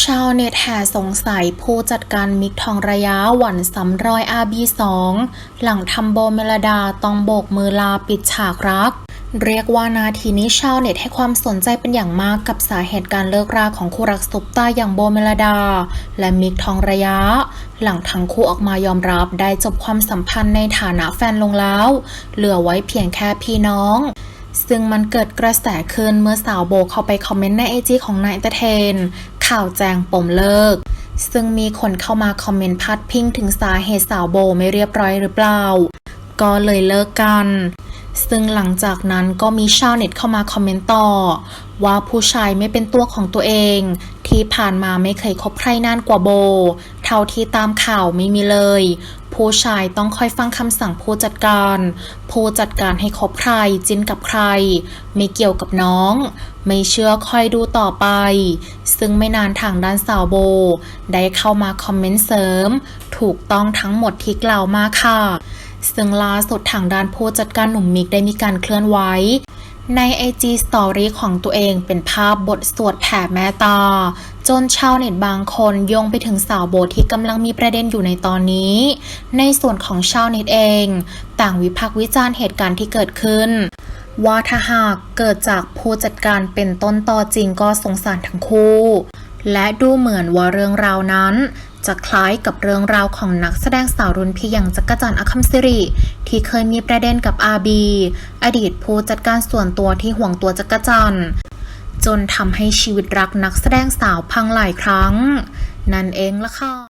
ชาวเน็ตแห่สงสัยผู้จัดการมิกทองระยะหวันสำรอยอาบีสองหลังทำโบเมลดาต้องโบกมือลาปิดฉากรัก เรียกว่านาทีนี้ชาวเน็ตให้ความสนใจเป็นอย่างมากกับสาเหตุการเลิกราของคู่รักซุปตาอย่างโบเมลดา และมิกทองระยะ หลังทั้งคู่ออกมายอมรับได้จบความสัมพันธ์ในฐานะแฟนลงแล้ว เหลือไว้เพียงแค่พี่น้องซึ่งมันเกิดกระแสขึ้นเมื่อสาวโบเข้าไปคอมเมนต์ในไอจีของนายเตเทน ข่าวแจงปมเลิก ซึ่งมีคนเข้ามาคอมเมนต์พัดพิงถึงสาเหตุสาวโบไม่เรียบร้อยหรือเปล่า ก็เลยเลิกกัน ซึ่งหลังจากนั้นก็มีชาวเน็ตเข้ามาคอมเมนต์ต่อ ว่าผู้ชายไม่เป็นตัวของตัวเอง ที่ผ่านมาไม่เคยคบใครนานกว่าโบ เท่าที่ตามข่าวไม่มีเลย ผู้ชายต้องคอยฟังคำสั่งผู้จัดการ ผู้จัดการให้คบใครจินกับใคร ไม่เกี่ยวกับน้อง ไม่เชื่อคอยดูต่อไป ซึ่งไม่นานทางด้านสาวโบ ได้เข้ามาคอมเมนต์เสริม ถูกต้องทั้งหมดที่กล่าวมาค่ะ ซึ่งล่าสุดทางด้านผู้จัดการหนุ่มมิกได้มีการเคลื่อนไหว ใน IG Story ของตัวเองเป็นภาพบทสวดแผ่แม่ตา จนชาวเน็ตบางคนโยงไปถึงสาวโบที่กำลังมีประเด็นอยู่ในตอนนี้ ในส่วนของชาวเน็ตเอง ต่างวิพากษ์วิจารณ์เหตุการณ์ที่เกิดขึ้น ว่าถ้าหากเกิดจากผู้จัดการเป็นต้นต่อจริงก็สงสารทั้งคู่ และดูเหมือนว่าเรื่องราวนั้น จะคล้ายกับเรื่องราวของนักแสดงสาวรุ่นพี่อย่างจักรจันทร์อคัมศิริ ที่เคยมีประเด็นกับอาบีอดีตผู้จัดการส่วนตัวที่ห่วงตัวจักรจันทร์จนทำให้ชีวิตรักนักแสดงสาวพังหลายครั้ง นั่นเองละค่ะ